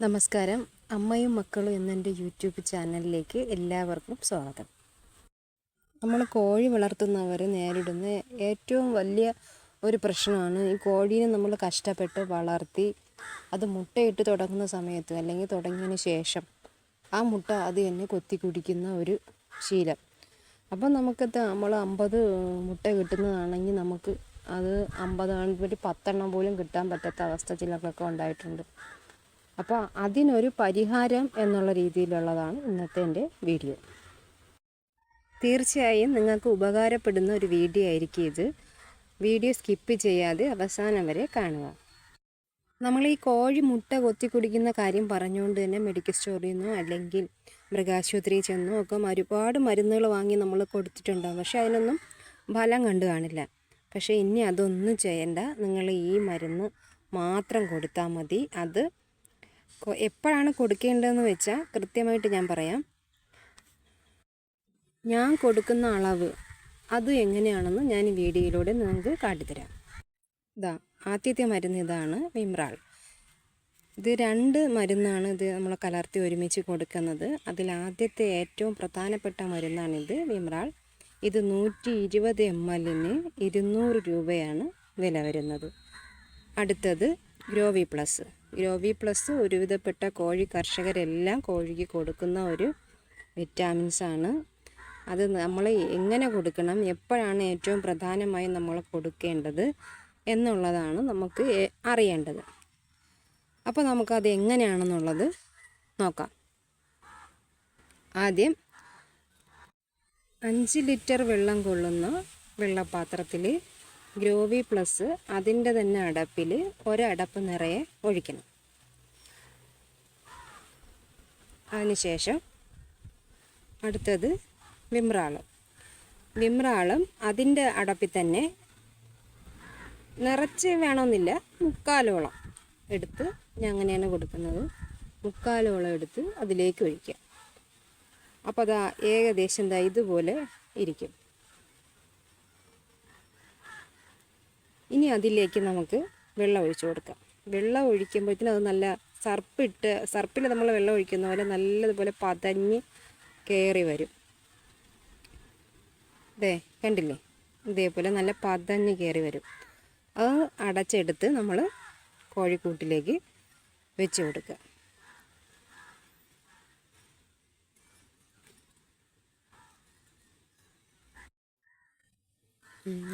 നമസ്കാരം. അമ്മയും മക്കളും എന്നെന്റെ യൂട്യൂബ് ചാനലിലേക്ക് എല്ലാവർക്കും സ്വാഗതം. നമ്മൾ കോഴി വളർത്തുന്നവർ നേരിടുന്ന ഏറ്റവും വലിയ ഒരു പ്രശ്നമാണ് ഈ കോഴീനെ നമ്മൾ കഷ്ടപ്പെട്ട് വളർത്തി അത് മുട്ടയിട്ട് തുടങ്ങുന്ന സമയത്ത് അല്ലെങ്കിൽ തുടങ്ങിയതിന് ശേഷം ആ മുട്ട അത് തന്നെ കൊത്തി കുടിക്കുന്ന ഒരു ശീലം. അപ്പം നമുക്കത് നമ്മൾ അമ്പത് മുട്ട കിട്ടുന്നതാണെങ്കിൽ നമുക്ക് അത് അമ്പതാണെങ്കിൽ പത്തെണ്ണം പോലും കിട്ടാൻ പറ്റാത്ത അവസ്ഥ ചിലർക്കൊക്കെ ഉണ്ടായിട്ടുണ്ട്. അപ്പോൾ അതിനൊരു പരിഹാരം എന്നുള്ള രീതിയിലുള്ളതാണ് ഇന്നത്തെ എന്റെ വീഡിയോ. തീർച്ചയായും നിങ്ങൾക്ക് ഉപകാരപ്പെടുന്ന ഒരു വീഡിയോ ആയിരിക്കും ഇത്. വീഡിയോ സ്കിപ്പ് ചെയ്യാതെ അവസാനം വരെ കാണുക. നമ്മൾ ഈ കോഴി മുട്ട കൊത്തി കുടിക്കുന്ന കാര്യം പറഞ്ഞുകൊണ്ട് തന്നെ മെഡിക്കൽ സ്റ്റോറിൽ നിന്നോ അല്ലെങ്കിൽ മൃഗാശുപത്രിയിൽ ചെന്നോ ഒക്കെ ഒരുപാട് മരുന്നുകൾ വാങ്ങി നമ്മൾ കൊടുത്തിട്ടുണ്ടാകും പക്ഷേ അതിനൊന്നും ഫലം കണ്ടു കാണില്ല. പക്ഷേ ഇനി അതൊന്നും ചെയ്യണ്ട. നിങ്ങൾ ഈ മരുന്ന് മാത്രം കൊടുത്താൽ മതി. അത് എപ്പോഴാണ് കൊടുക്കേണ്ടതെന്ന് വെച്ചാൽ കൃത്യമായിട്ട് ഞാൻ പറയാം. ഞാൻ കൊടുക്കുന്ന അളവ് അത് എങ്ങനെയാണെന്ന് ഞാൻ ഈ വീഡിയോയിലൂടെ നിങ്ങൾക്ക് കാട്ടിത്തരാം. ഇതാ ആദ്യത്തെ മരുന്ന് ഇതാണ് വിമ്രാൾ. ഇത് രണ്ട് മരുന്നാണ് ഇത് നമ്മൾ കലർത്തി ഒരുമിച്ച് കൊടുക്കുന്നത്. അതിൽ ആദ്യത്തെ ഏറ്റവും പ്രധാനപ്പെട്ട മരുന്നാണിത് വിമ്രാൾ. ഇത് നൂറ്റി ഇരുപത് എം എല്ലിന് ഇരുന്നൂറ് രൂപയാണ് വില വരുന്നത്. അടുത്തത് ഗ്രോവി പ്ലസ്. ഗ്രോവി പ്ലസ് ഒരുവിധപ്പെട്ട കോഴി കർഷകരെല്ലാം കോഴിക്ക് കൊടുക്കുന്ന ഒരു വിറ്റാമിൻസ് ആണ്. അത് നമ്മൾ എങ്ങനെ കൊടുക്കണം എപ്പോഴാണ് ഏറ്റവും പ്രധാനമായും നമ്മൾ കൊടുക്കേണ്ടത് എന്നുള്ളതാണ് നമുക്ക് അറിയേണ്ടത്. അപ്പോൾ നമുക്കത് എങ്ങനെയാണെന്നുള്ളത് നോക്കാം. ആദ്യം അഞ്ച് ലിറ്റർ വെള്ളം കൊള്ളുന്ന വെള്ളപാത്രത്തിൽ ഗ്രോവി പ്ലസ് അതിന്റെ തന്നെ അടപ്പിൽ ഒരടപ്പ് നിറയെ ഒഴിക്കണം. അതിനുശേഷം അടുത്തത് വിമ്രാളം. വിമ്രാളം അതിന്റെ അടപ്പിൽ തന്നെ നിറച്ച് വേണമെന്നില്ല മുക്കാലോളം എടുത്ത് ഞാൻ അങ്ങനെയാണ് കൊടുക്കുന്നത്. മുക്കാലോളം എടുത്ത് അതിലേക്ക് ഒഴിക്കാം അപ്പോൾ അതാ ഏകദേശം എന്താ ഇതുപോലെ ഇരിക്കും. ഇനി അതിലേക്ക് നമുക്ക് വെള്ളം ഒഴിച്ചു കൊടുക്കാം. വെള്ളം ഒഴിക്കുമ്പോഴത്തേനും അത് നല്ല സർപ്പിട്ട് സർപ്പിൽ നമ്മൾ വെള്ളം ഒഴിക്കുന്ന പോലെ നല്ലതുപോലെ പതഞ്ഞ് കയറി വരും. ദേ കണ്ടില്ലേ? ഇതേപോലെ നല്ല പതഞ്ഞ് കയറി വരും. അത് അടച്ചെടുത്ത് നമ്മൾ കോഴിക്കൂട്ടിലേക്ക് വെച്ച് കൊടുക്കുക.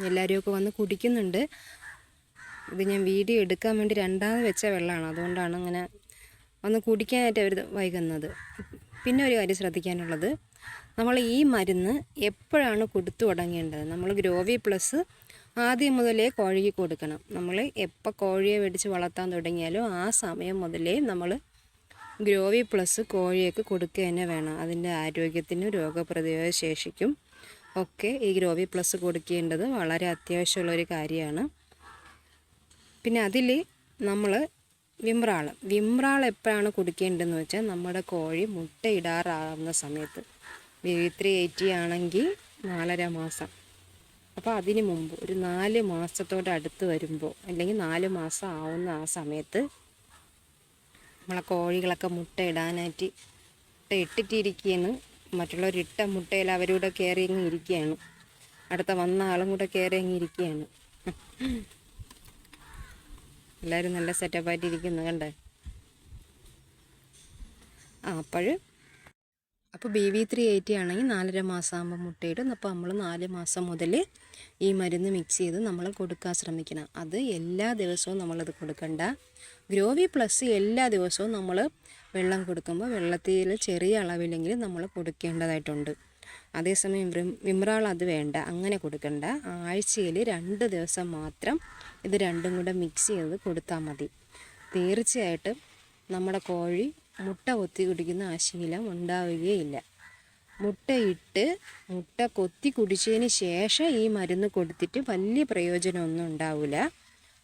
എല്ലാവരും ഒക്കെ വന്ന് കുടിക്കുന്നുണ്ട്. ഇത് ഞാൻ വീഡിയോ എടുക്കാൻ വേണ്ടി രണ്ടാമത് വെച്ച വെള്ളമാണ്. അതുകൊണ്ടാണ് അങ്ങനെ ഒന്ന് കുടിക്കാനായിട്ട് അവർ വൈകുന്നത്. പിന്നെ ഒരു കാര്യം ശ്രദ്ധിക്കാനുള്ളത്. നമ്മൾ ഈ മരുന്ന് എപ്പോഴാണ് കൊടുത്തു തുടങ്ങേണ്ടത്? നമ്മൾ ഗ്രോവി പ്ലസ് ആദ്യം മുതലേ കോഴിക്ക് കൊടുക്കണം. നമ്മൾ എപ്പോൾ കോഴിയെ മേടിച്ച് വളർത്താൻ തുടങ്ങിയാലും ആ സമയം മുതലേ നമ്മൾ ഗ്രോവി പ്ലസ് കോഴിയൊക്കെ കൊടുക്കുക തന്നെ വേണം. അതിന്റെ ആരോഗ്യത്തിനും രോഗപ്രതിരോധ ശേഷിക്കും ഒക്കെ ഈ ഗ്രോവി പ്ലസ് കൊടുക്കേണ്ടത് വളരെ അത്യാവശ്യമുള്ളൊരു കാര്യമാണ്. പിന്നെ അതിൽ നമ്മൾ വിമ്രാൾ വിമ്രാൾ എപ്പോഴാണ് കുടിക്കേണ്ടതെന്ന് വെച്ചാൽ നമ്മുടെ കോഴി മുട്ടയിടാറാവുന്ന സമയത്ത്. വിത്രി എയ്റ്റി ആണെങ്കിൽ നാലര മാസം. അപ്പോൾ അതിന് മുമ്പ് ഒരു നാല് മാസത്തോട് അടുത്ത് വരുമ്പോൾ അല്ലെങ്കിൽ നാല് മാസം ആവുന്ന ആ സമയത്ത് നമ്മളെ കോഴികളൊക്കെ മുട്ട ഇടാനായിട്ട് മുട്ട ഇട്ടിട്ടിരിക്കുകയെന്ന് മറ്റുള്ളവർ ഇട്ട മുട്ടയിൽ അവരൂടെ കയറി അങ്ങ് ഇരിക്കുകയാണ് അടുത്ത വന്ന ആളും കൂടെ കയറി ഇരിക്കുകയാണ് എല്ലാവരും നല്ല സെറ്റപ്പായിട്ട് ഇരിക്കുന്നു കണ്ടേ? ആ അപ്പോൾ അപ്പോൾ ബി വി ത്രീ എയ്റ്റി ആണെങ്കിൽ നാലര മാസം ആകുമ്പോൾ മുട്ടയിടും. അപ്പോൾ നമ്മൾ നാല് മാസം മുതൽ ഈ മരുന്ന് മിക്സ് ചെയ്ത് നമ്മൾ കൊടുക്കാൻ ശ്രമിക്കണം. അത് എല്ലാ ദിവസവും നമ്മളത് കൊടുക്കണ്ട. ഗ്രോവി പ്ലസ് എല്ലാ ദിവസവും നമ്മൾ വെള്ളം കൊടുക്കുമ്പോൾ വെള്ളത്തിൽ ചെറിയ അളവിലെങ്കിലും നമ്മൾ കൊടുക്കേണ്ടതായിട്ടുണ്ട്. അതേസമയം വിമ്രാൾ അത് വേണ്ട അങ്ങനെ കൊടുക്കണ്ട. ആഴ്ചയിൽ രണ്ട് ദിവസം മാത്രം ഇത് രണ്ടും കൂടെ മിക്സ് ചെയ്ത് കൊടുത്താൽ മതി. തീർച്ചയായിട്ടും നമ്മുടെ കോഴി മുട്ട കൊത്തി കുടിക്കുന്ന ആ ശീലം ഉണ്ടാവുകയില്ല. മുട്ടയിട്ട് മുട്ട കൊത്തി കുടിച്ചതിന് ശേഷം ഈ മരുന്ന് കൊടുത്തിട്ട് വലിയ പ്രയോജനമൊന്നും ഉണ്ടാവില്ല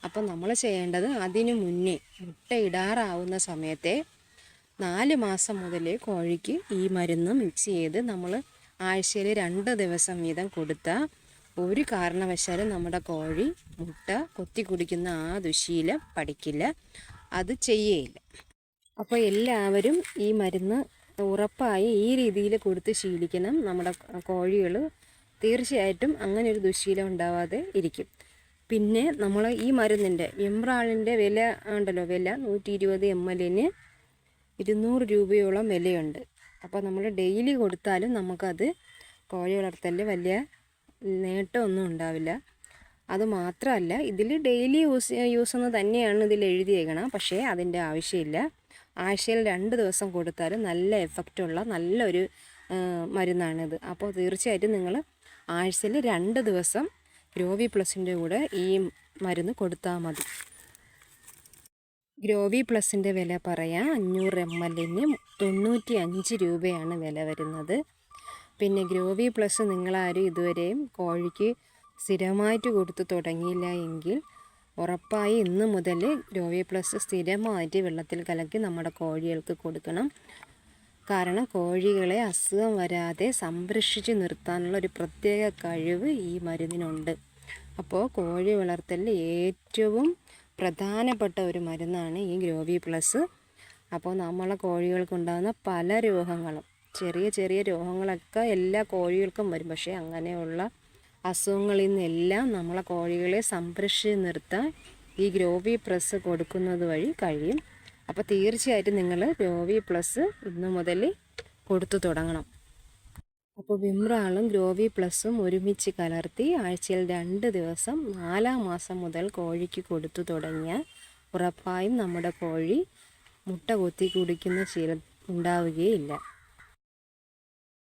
അപ്പം നമ്മൾ ചെയ്യേണ്ടത് അതിനു മുന്നേ മുട്ട ഇടാറാവുന്ന സമയത്തെ നാല് മാസം മുതൽ കോഴിക്ക് ഈ മരുന്ന് മിക്സ് ചെയ്ത് നമ്മൾ ആഴ്ചയിൽ രണ്ട് ദിവസം വീതം കൊടുത്താൽ ഒരു കാരണവശാലും നമ്മുടെ കോഴി മുട്ട കൊത്തി കുടിക്കുന്ന ആ ദുശീലം പഠിക്കില്ല. അത് ചെയ്യേയില്ല. അപ്പോൾ എല്ലാവരും ഈ മരുന്ന് ഉറപ്പായി ഈ രീതിയിൽ കൊടുത്ത് ശീലിക്കണം. നമ്മുടെ കോഴികൾ തീർച്ചയായിട്ടും അങ്ങനെ ഒരു ദുശീലം ഉണ്ടാവാതെ ഇരിക്കും. പിന്നെ നമ്മൾ ഈ മരുന്നിന്റെ എംബ്രാളിന്റെ വില ഉണ്ടല്ലോ. വില നൂറ്റി ഇരുപത് എം എല്ലിന് ഇരുന്നൂറ് രൂപയോളം വിലയുണ്ട്. അപ്പോൾ നമ്മൾ ഡെയിലി കൊടുത്താലും നമുക്കത് കോഴി വളർത്തലിൽ വലിയ നേട്ടമൊന്നും ഉണ്ടാവില്ല. അത് മാത്രമല്ല ഇതിൽ ഡെയിലി യൂസ് യൂസ് എന്ന് തന്നെയാണ് ഇതിൽ എഴുതിയേക്കണം. പക്ഷേ അതിന്റെ ആവശ്യമില്ല. ആഴ്ചയിൽ രണ്ട് ദിവസം കൊടുത്താൽ നല്ല എഫക്റ്റുള്ള നല്ലൊരു മരുന്നാണിത്. അപ്പോൾ തീർച്ചയായിട്ടും നിങ്ങൾ ആഴ്ചയിൽ രണ്ട് ദിവസം രോവി പ്ലസിന്റെ കൂടെ ഈ മരുന്ന് കൊടുത്താൽ മതി. ഗ്രോവി പ്ലസിന്റെ വില പറയാം. അഞ്ഞൂറ് എം എല്ലിന് തൊണ്ണൂറ്റി അഞ്ച് രൂപയാണ് വില വരുന്നത്. പിന്നെ ഗ്രോവി പ്ലസ് നിങ്ങളാരും ഇതുവരെയും കോഴിക്ക് സ്ഥിരമായിട്ട് കൊടുത്തു തുടങ്ങിയില്ല എങ്കിൽ ഉറപ്പായി ഇന്ന് മുതൽ ഗ്രോവി പ്ലസ് സ്ഥിരമായിട്ട് വെള്ളത്തിൽ കലക്കി നമ്മുടെ കോഴികൾക്ക് കൊടുക്കണം. കാരണം കോഴികളെ അസുഖം വരാതെ സംരക്ഷിച്ച് നിർത്താനുള്ള ഒരു പ്രത്യേക കഴിവ് ഈ മരുന്നിനുണ്ട്. അപ്പോൾ കോഴി വളർത്തലിൽ ഏറ്റവും പ്രധാനപ്പെട്ട ഒരു മരുന്നാണ് ഈ ഗ്രോവി പ്ലസ്. അപ്പോൾ നമ്മളെ കോഴികൾക്കുണ്ടാകുന്ന പല രോഗങ്ങളും ചെറിയ ചെറിയ രോഗങ്ങളൊക്കെ എല്ലാ കോഴികൾക്കും വരും. പക്ഷേ അങ്ങനെയുള്ള അസുഖങ്ങളിൽ നിന്നെല്ലാം നമ്മളെ കോഴികളെ സംരക്ഷിച്ച് നിർത്താൻ ഈ ഗ്രോവി പ്ലസ് കൊടുക്കുന്നത് വഴി കഴിയും. അപ്പോൾ തീർച്ചയായിട്ടും നിങ്ങൾ ഗ്രോവി പ്ലസ് ഇന്ന് മുതൽ കൊടുത്തു തുടങ്ങണം. അപ്പോൾ വിമ്രാളും ഗ്രോവി പ്ലസും ഒരുമിച്ച് കലർത്തി ആഴ്ചയിൽ രണ്ട് ദിവസം നാലാം മാസം മുതൽ കോഴിക്ക് കൊടുത്തു തുടങ്ങിയാൽ ഉറപ്പായും നമ്മുടെ കോഴി മുട്ട കൊത്തി കുടിക്കുന്ന ശീലം ഉണ്ടാവുകയില്ല.